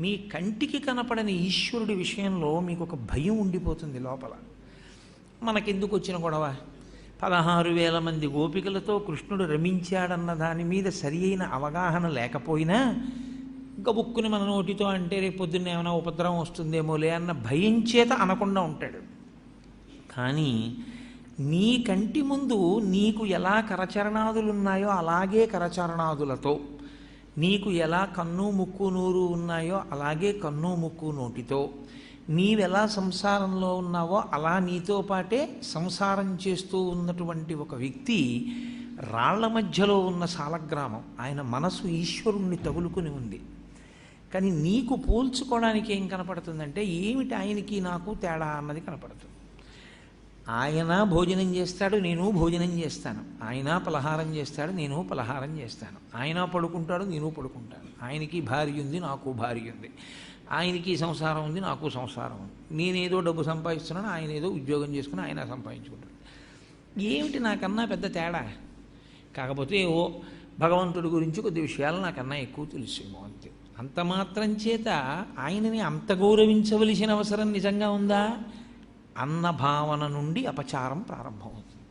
మీ కంటికి కనపడని ఈశ్వరుడి విషయంలో మీకు ఒక భయం ఉండిపోతుంది లోపల. మనకెందుకు వచ్చిన గొడవ? పదహారు వేల మంది గోపికలతో కృష్ణుడు రమించాడన్న దాని మీద సరి అయిన అవగాహన లేకపోయినా గబుక్కుని మన నోటితో అంటే రేపు పొద్దున్న ఏమైనా ఉపద్రవం వస్తుందేమోలే అన్న భయం చేత అనకుండా ఉంటాడు. కానీ నీ కంటి ముందు నీకు ఎలా కరచరణాదులు ఉన్నాయో అలాగే కరచరణాదులతో నీకు ఎలా కన్ను ముక్కు నూరు ఉన్నాయో అలాగే కన్ను ముక్కు నోటితో. నీవెలా సంసారంలో ఉన్నావో అలా నీతో పాటే సంసారం చేస్తూ ఉన్నటువంటి ఒక వ్యక్తి రాళ్ళ మధ్యలో ఉన్న సాలగ్రామం. ఆయన మనసు ఈశ్వరుణ్ణి తగులుకుని ఉంది. కానీ నీకు పోల్చుకోవడానికి ఏం కనపడుతుందంటే ఏమిటి ఆయనకి నాకు తేడా అన్నది కనపడుతుంది. ఆయన భోజనం చేస్తాడు నేను భోజనం చేస్తాను. ఆయన పలహారం చేస్తాడు నేను పలహారం చేస్తాను. ఆయన పడుకుంటాడు నేను పడుకుంటాను. ఆయనకి భార్య ఉంది నాకు భార్య ఉంది. ఆయనకి సంసారం ఉంది నాకు సంసారం ఉంది. నేనేదో డబ్బు సంపాదిస్తున్నాను ఆయన ఏదో ఉద్యోగం చేసుకుని ఆయన సంపాదించుకుంటాడు. ఏమిటి నాకన్నా పెద్ద తేడా? కాకపోతే ఓ భగవంతుడి గురించి కొద్ది విషయాలు నాకన్నా ఎక్కువ తెలుసేమో అంతే. అంత మాత్రం చేత ఆయనని అంత గౌరవించవలసిన అవసరం నిజంగా ఉందా? అన్న భావన నుండి అపచారం ప్రారంభమవుతుంది.